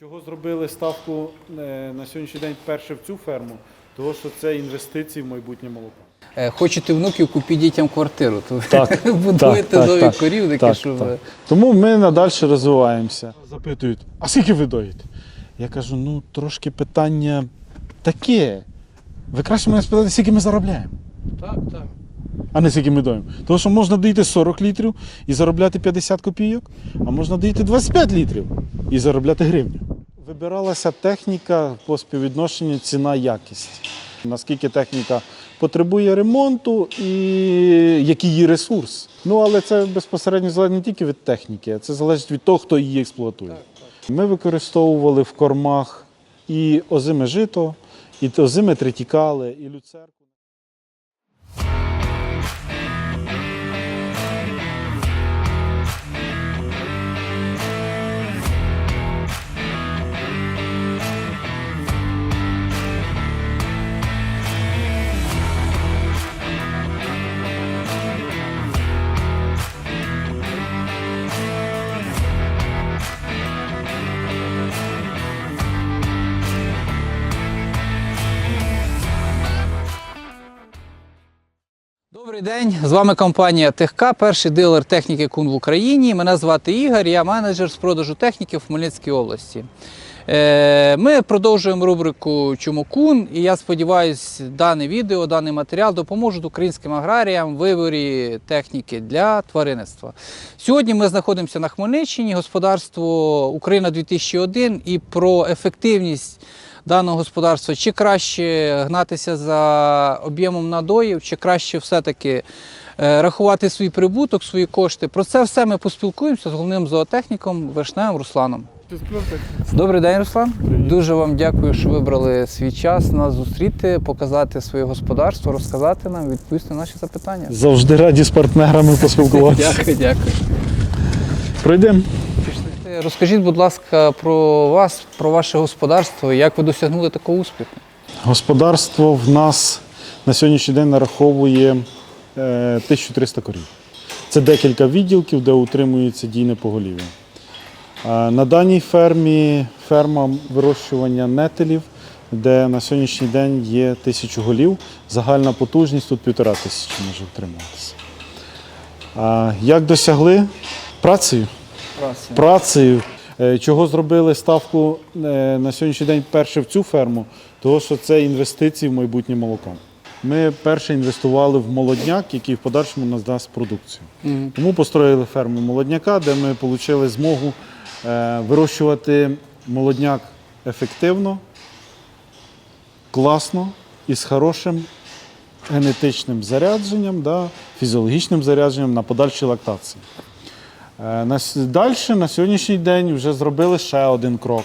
Чого зробили ставку е, на сьогоднішній день перше в цю ферму? Тому що це інвестиції в майбутнє молоко. Е, Хочете внуків, купіть дітям квартиру. То Так, будуєте так, нові так, корівники, так, щоб так. Тому ми надалі розвиваємося. Запитують, а скільки ви доїте? Я кажу, ну трошки питання таке. Ви краще мене спитати, скільки ми заробляємо, так, так. А не скільки ми доїмо. Тому що можна доїти 40 літрів і заробляти 50 копійок, а можна доїти 25 літрів і заробляти гривню. Вибиралася техніка по співвідношенню ціна-якість. Наскільки техніка потребує ремонту і який її ресурс. Ну, але це безпосередньо залежить не тільки від техніки, а це залежить від того, хто її експлуатує. Ми використовували в кормах і озиме жито, і озиме тритікали, і люцерку. День, з вами компанія Техка, перший дилер техніки Кун в Україні. Мене звати Ігор, я менеджер з продажу техніки в Хмельницькій області. Е, Ми продовжуємо рубрику Чому Кун, і я сподіваюся, дане відео, даний матеріал допоможуть українським аграріям в виборі техніки для тваринництва. Сьогодні ми знаходимося на Хмельниччині, господарство Україна 2001 і про ефективність даного господарства, чи краще гнатися за об'ємом надоїв, чи краще все-таки е, рахувати свій прибуток, свої кошти. Про це все ми поспілкуємося з головним зоотехніком Вишневим Русланом. Добрий день, Руслан. Дуже вам дякую, що вибрали свій час нас зустріти, показати своє господарство, розказати нам, відповісти на наші запитання. Завжди раді з партнерами поспілкуватися. Дякую, дякую. Пройдемо. Е, Розкажіть, будь ласка, про вас, про ваше господарство, як ви досягнули такого успіху? Господарство в нас на сьогоднішній день нараховує е, 1300 корів. Це декілька відділків, де утримується дійне поголів'я. На даній фермі ферма вирощування нетелів, де на сьогоднішній день є тисячу голів. Загальна потужність тут півтора тисячі може утримуватися. Як досягли? Працею. Працею. Чого зробили ставку е, на сьогоднішній день перше в цю ферму? Тому що це інвестиції в майбутнє молоко. Ми перше інвестували в молодняк, який в подальшому нас дасть продукцію. Тому построїли ферму молодняка, де ми отримали змогу е, вирощувати молодняк ефективно, класно і з хорошим генетичним зарядженням, да, фізіологічним зарядженням на подальшій лактації. Е, Далі на сьогоднішній день вже зробили ще один крок,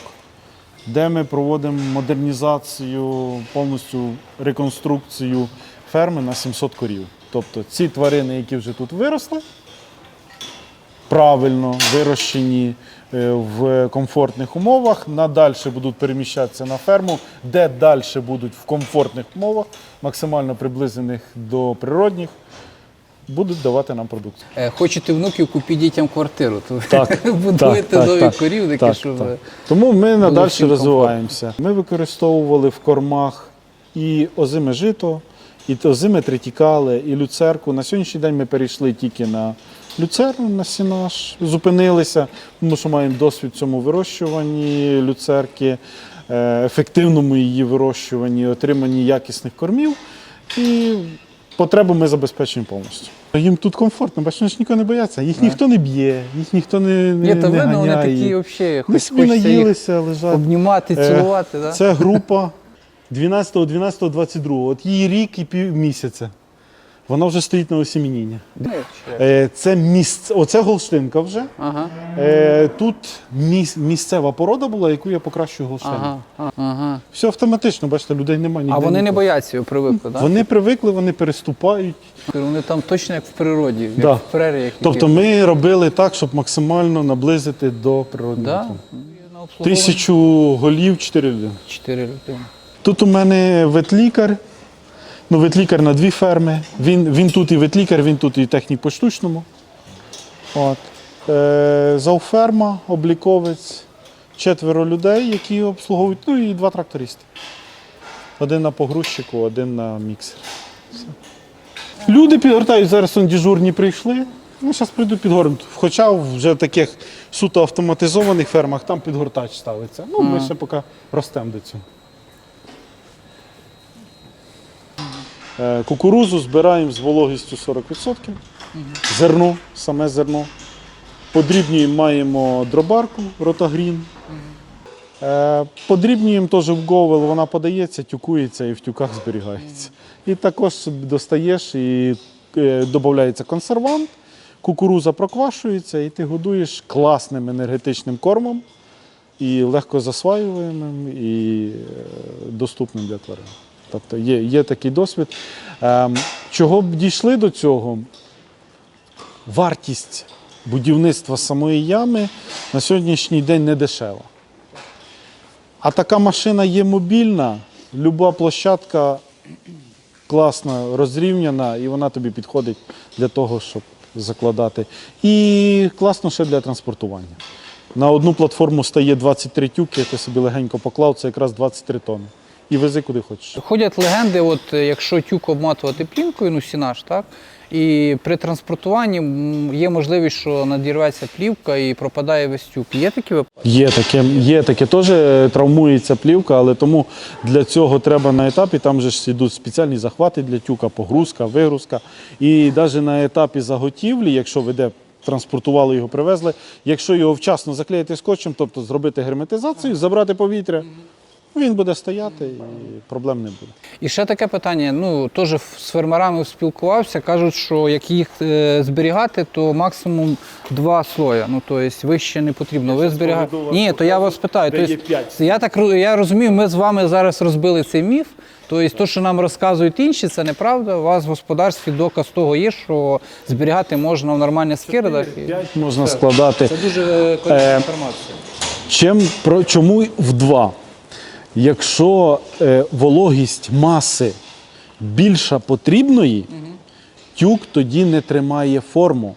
де ми проводимо модернізацію, повністю реконструкцію ферми на 700 корів. Тобто ці тварини, які вже тут виросли, правильно вирощені е, в комфортних умовах, надальше будуть переміщатися на ферму, де далі будуть в комфортних умовах, максимально приблизених до природних, будуть давати нам продукцію. Е, Хочете внуків, купіть дітям квартиру. То Так, будуєте так, нові так, корівники, Так, щоб так. Тому ми надалі розвиваємося. Ми використовували в кормах і озиме жито, і озиме тритікали, і люцерку. На сьогоднішній день ми перейшли тільки на люцерну, на сінаж, зупинилися, тому що маємо досвід в цьому вирощуванні люцерки, е, ефективному її вирощуванні, отриманні якісних кормів. І потребу ми забезпечуємо повністю. Їм тут комфортно, бачиш, вони ж нікого не бояться. Їх ніхто не б'є, їх ніхто не, не, Ні, та не видно, вони ганяє. такі взагалі, Ми хоч собі наїлися, лежать. обнімати, Е, цілувати. да? Це група 12, 12, 22. От їй рік і пів Вона вже стоїть на осімініння. Е, Це місце, оце Голштинка вже. Ага, Е, Тут міс- місцева порода була, яку я покращую Голштину. ага, ага. Все автоматично, бачите, людей немає. А вони не бояться, його привикли, так? Вони привикли, вони переступають. Вони там точно як в природі, як Да. в преріях. Тобто ми робили так, щоб максимально наблизити до природного. да? обслуговуванні Тисячу голів, чотири людини. чотири людини. Тут у мене ветлікар. Ну, ветлікар на дві ферми. Він, він тут і ветлікар, він тут і технік по штучному. От. Е, зауферма, обліковець, четверо людей, які обслуговують, ну і два трактористи. Один на погрузчику, один на міксер. Все. Люди підгортають, зараз он дежурні прийшли. Ну, зараз прийдуть підгорнути. Хоча вже в таких суто автоматизованих фермах там підгортач ставиться. Ну, ми ще поки ростемо до цього. Кукурузу збираємо з вологістю 40%. Зерно, саме зерно. Подрібнюємо маємо дробарку, ротагрін. Е, Подрібнюємо теж в говел, вона подається, тюкується і в тюках зберігається. І також достаєш і е, додається консервант, кукуруза проквашується, і ти годуєш класним енергетичним кормом і легко засваюємим, і е, доступним для тварин. Тобто є, є такий досвід. Ем, Чого б дійшли до цього? Вартість будівництва самої ями на сьогоднішній день не дешева. А така машина є мобільна, люба площадка класно розрівняна, і вона тобі підходить для того, щоб закладати. І класно ще для транспортування. На одну платформу стає 23 тюки, ти собі легенько поклав, це якраз 23 тонни. І вези куди хочеш. Ходять легенди, от е, якщо тюк обматувати плівкою, ну сінаш, так? І при транспортуванні є можливість, що надірветься плівка і пропадає весь тюк. Є такі випадки? Є таке, є таке теж е, травмується плівка, але тому для цього треба на етапі, там же ж йдуть спеціальні захвати для тюка, погрузка, вигрузка. І навіть на етапі заготівлі, якщо ви де транспортували його, привезли, якщо його вчасно заклеїти скотчем, тобто зробити герметизацію, забрати повітря, він буде стояти і проблем не буде. І ще таке питання. Ну теж з фермерами спілкувався. кажуть, що як їх е, зберігати, то максимум два слоя. Ну тобто вище не потрібно. Ви зберігаєте. Ні, то я вас питаю. де є Тобто, п'ять. я так я розумію, ми з вами зараз розбили цей міф. Тобто, то, що нам розказують інші, це неправда. У вас в господарстві доказ того є, що зберігати можна в нормальних скирдах. П'ять можна складати. Це дуже корисна Е, інформація. Чим, про, чому в два? Якщо е, вологість маси більша потрібної, тюк тоді не тримає форму.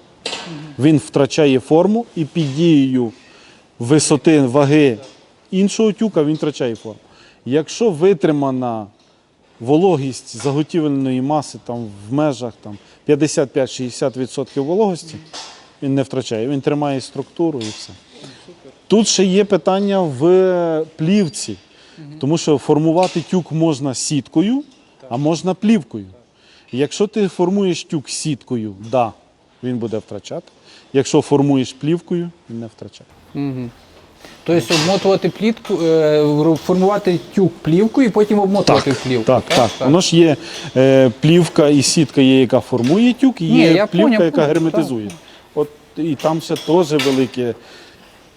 Він втрачає форму і під дією висоти ваги іншого тюка він втрачає форму. Якщо витримана вологість заготівельної маси там, в межах там, 55-60% вологості, він не втрачає, він тримає структуру і все. Тут ще є питання в плівці, тому що формувати тюк можна сіткою, а можна плівкою. Якщо ти формуєш тюк сіткою, да, він буде втрачати. Якщо формуєш плівкою, він не втрачає. Угу. Тобто обмотувати плітку, е, формувати тюк плівкою і потім обмотувати в плівку. Так, так. Воно ж є е, плівка і сітка є, яка формує тюк, і Ні, є я плівка, поняв, яка поняв, герметизує. От і там ще теж велике.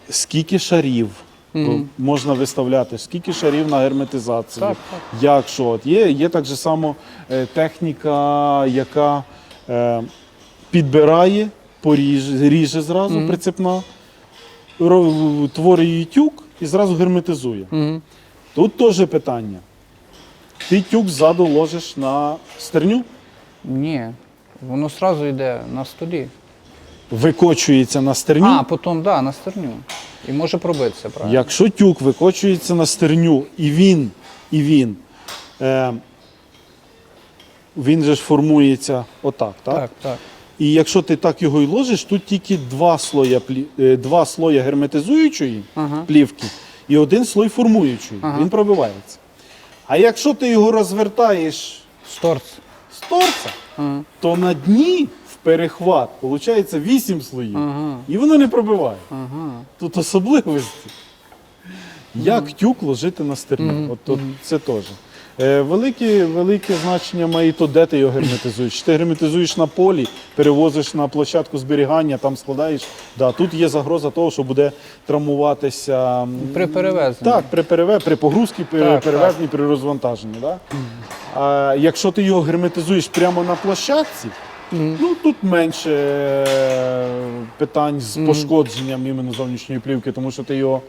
Скільки шарів бо можна виставляти, скільки шарів на герметизацію. Так, Як що? От є, є так же само е, техніка, яка е, підбирає, поріже, ріже зразу прицепна, ро- творює тюк і зразу герметизує. Угу. Тут теж питання. Ти тюк ззаду ложиш на стерню, Ні, воно одразу йде на столі. викочується на стерню. А, потім, да, на стерню. І може пробитися, правильно? Якщо тюк викочується на стерню, і він, і він, е, він же ж формується отак, так? Так, так. І якщо ти так його і ложиш, тут тільки два слоя, плі- е, два слоя герметизуючої Ага. плівки і один слой формуючої. Ага. Він пробивається. А якщо ти його розвертаєш Сторц. з торца, Ага. то на дні в перехват виходить 8 слоїв. Ага. І воно не пробиває. Ага. Тут особливості. Як тюк ложити на стерню. От, от це теж. Е, велике, велике значення має і то, де ти його герметизуєш. Чи ти герметизуєш на полі, перевозиш на площадку зберігання, там складаєш. Да, тут є загроза того, що буде травмуватися. м, При перевезенні. Так, при переве, при погрузці, при Так, перевезенні, при розвантаженні. Да? А якщо ти його герметизуєш прямо на площадці, ну тут менше е, питань з пошкодженням іменно зовнішньої плівки, тому що ти його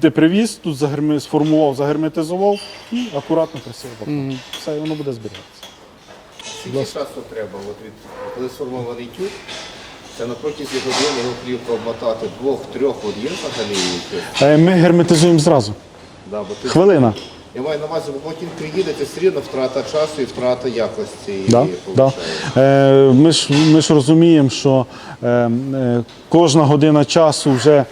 ти привіз, тут загерме, сформував, загерметизував і акуратно красиво поклав. Все, і воно буде зберігатися. Скільки часу треба, от від, коли сформований тюк, Це на протязі години його плівку обмотати двох-трьох годин взагалі. Е, Ми герметизуємо зразу. Да, бо ти- Хвилина. Я маю на увазі, бо потім приїдете, все рівно втрата часу і втрата якості. Да, і да. Е, ми, ж, ми ж розуміємо, що е, е, кожна година часу вже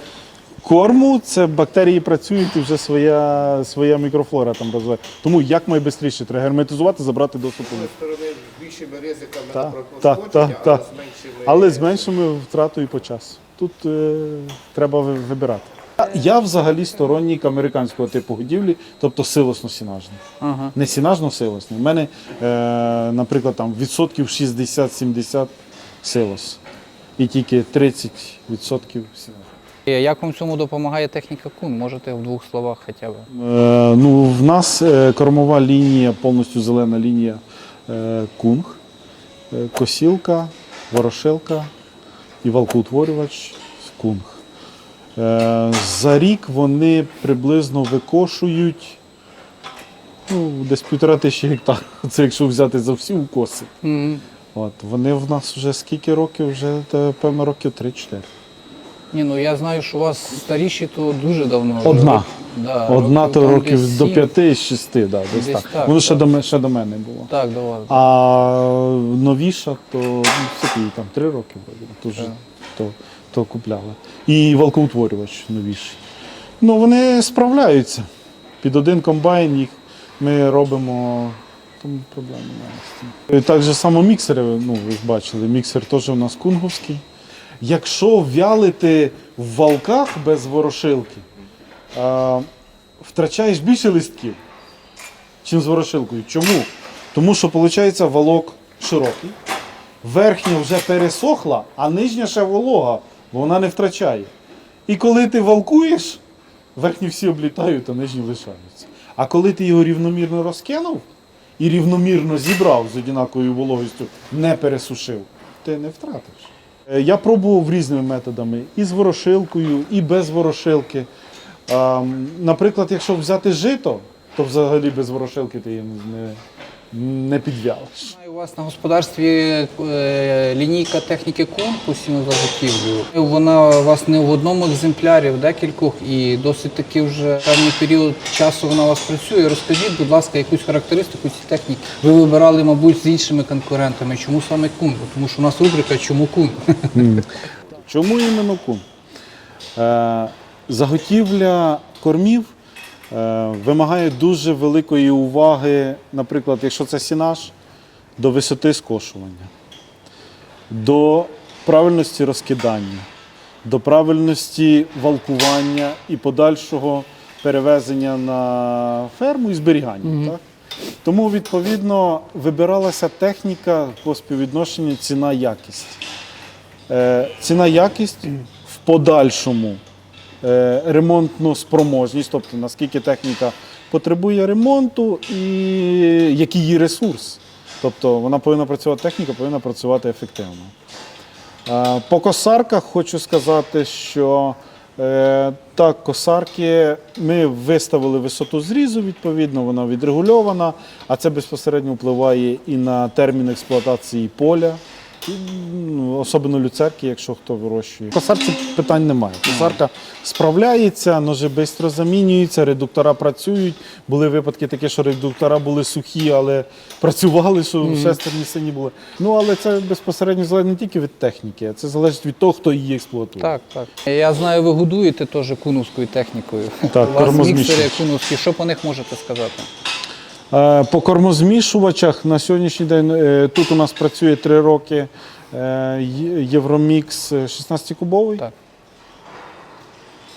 корму, це бактерії працюють і вже своя, своя мікрофлора там розвиває. Тому як найшвидше треба герметизувати, забрати доступ. Однієї сторони більшими ризиками Так, на пошкодження, так, але меншими. Але з меншими втратою по часу. Тут е, треба вибирати. Я- взагалі сторонник американського типу годівлі, тобто силосно-сінажний. Ага. Не сінажно-силосний. У мене, е, наприклад, там відсотків 60-70 силос. І тільки 30% сінажно. Е, Як вам цьому допомагає техніка кун? Можете в двох словах хоча б. Е, ну, в нас е, кормова лінія, повністю зелена лінія е, кунг, е, косілка, ворошилка і валкоутворювач кунг. Е, за рік вони приблизно викошують ну, десь півтора тисячі гектар. Це якщо взяти за всі укоси. Мгм. От, вони в нас вже скільки років? Вже певно років 3-4. Ні, ну я знаю, що у вас старіші, то дуже давно. вже. Одна. Да, Одна то років до сім. 5-6, да, десь, Десь так. так, Воно ще так. до, ще до мене було. Так, до вас. А новіша, то ну, скільки там три роки вроді, то, вже, то, то купляли. І валкоутворювач новіший. Ну, вони справляються. Під один комбайн їх ми робимо. Тому проблем немає з цим. Так же само міксери, ну ви ж бачили, міксер теж у нас кунговський. Якщо вялити в валках без ворошилки, а, втрачаєш більше листків, чим з ворошилкою. Чому? Тому що виходить валок широкий, верхня вже пересохла, а нижня ще волога, бо вона не втрачає. І коли ти валкуєш, верхні всі облітають, а нижні лишаються. А коли ти його рівномірно розкинув і рівномірно зібрав з однаковою вологістю, не пересушив, ти не втратиш. Е, Я пробував різними методами і з ворошилкою, і без ворошилки. Наприклад, якщо взяти жито, то взагалі без ворошилки ти її не, не підв'ялиш. У вас на господарстві е, лінійка техніки кун постійно заготівлю. Вона у вас не в одному екземплярі, в декількох, і досить таки вже певний період часу вона у вас працює. Розкажіть, будь ласка, якусь характеристику цієї техніки. Ви вибирали, мабуть, з іншими конкурентами. Чому саме кун? Тому що у нас рубрика Чому кун? Чому іменно кун? Е, заготівля кормів вимагає дуже великої уваги, наприклад, якщо це сінаж, до висоти скошування, до правильності розкидання, до правильності валкування і подальшого перевезення на ферму і зберігання. Так? Тому, відповідно, вибиралася техніка по співвідношенню ціна-якість. Е, ціна якість в подальшому е, ремонтну спроможність, тобто наскільки техніка потребує ремонту і який її ресурс. Тобто вона повинна працювати, техніка повинна працювати ефективно. Е, По косарках хочу сказати, що е, так, косарки ми виставили висоту зрізу, відповідно, вона відрегульована, а це безпосередньо впливає і на термін експлуатації поля. І, ну, Особливо люцерки, якщо хто вирощує. Косарці питань немає. Косарка справляється, ножи швидко замінюються, редуктора працюють. Були випадки такі, що редуктора були сухі, але працювали, що шестерні сині були. Ну але це безпосередньо залежить не тільки від техніки, а це залежить від того, хто її експлуатує. Так, так. Я знаю, ви годуєте теж куновською технікою. Так, У вас міксери куновські. Що по них можете сказати? Е, По кормозмішувачах на сьогоднішній день е, тут у нас працює 3 роки е, Євромікс 16-кубовий. Так.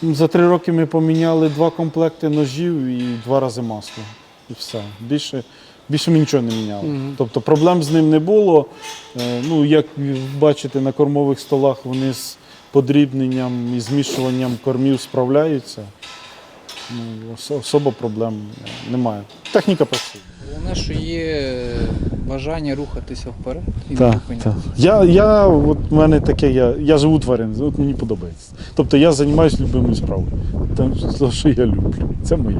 За 3 роки ми поміняли два комплекти ножів і два рази масло. І все. Більше, більше ми нічого не міняли. Тобто проблем з ним не було. Ну, як бачите, на кормових столах вони з подрібненням і змішуванням кормів справляються. Ну, особо проблем немає. Техніка працює. Головне, що є бажання рухатися вперед і не Так, зупинятися. так. Я, я, от в мене таке, я, я живу тварин, от мені подобається. Тобто я займаюся любимою справою. Те, що я люблю. Це моє.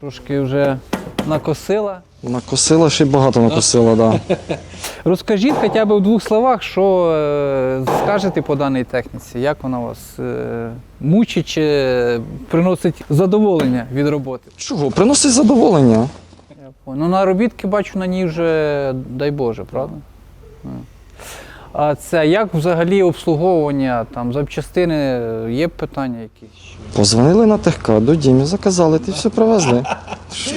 Трошки вже накосила. Накосила ще й багато накосила, так. Да. Розкажіть хоча б в двох словах, що е, скажете по даній техніці, як вона вас е, мучить чи приносить задоволення від роботи? Чого? Приносить задоволення. Ну, наробітки бачу на ній вже, дай Боже, правда? Ну. А це як взагалі обслуговування, там, запчастини, є питання якісь? Позвонили на ТХК, до Дімі, заказали, ти все привезли.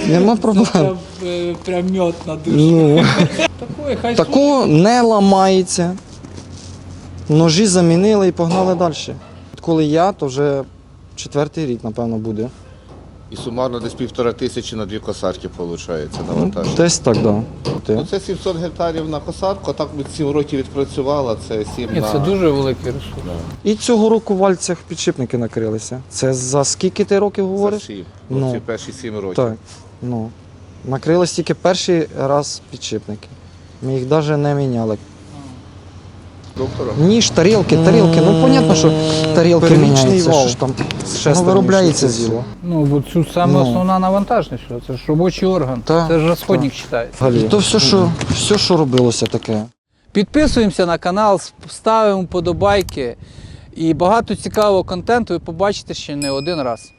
Нема проблем. Прям мед на Ну, Такої, хай такого не ламається. Ножі замінили і погнали далі. Коли я, то вже четвертий рік, напевно, буде. І сумарно десь півтора тисячі на дві косарки виходить Ну, навантаження. Десь так, так. Да. Ну, це 700 гектарів на косарку, а так ми 7 років відпрацювала, це 7 Ні, на... це дуже великий ресурс. І цього року в вальцях підшипники накрилися. Це за скільки ти років За говориш? 7. Ну. Ці перші 7 років. Так. Ну. Накрились тільки перший раз підшипники. Ми їх навіть не міняли. Доктором. Ніж, тарілки, тарілки. Ну, понятно, що тарілки Первічний міняються. вал. Що ж там Шестерні, воно виробляється зіло. Ну, бо цю саме Ну. основна навантажність, що це ж робочий орган. Так, це ж розходник вважається. І то все, що, все, що робилося таке. Підписуємося на канал, ставимо подобайки. І багато цікавого контенту ви побачите ще не один раз.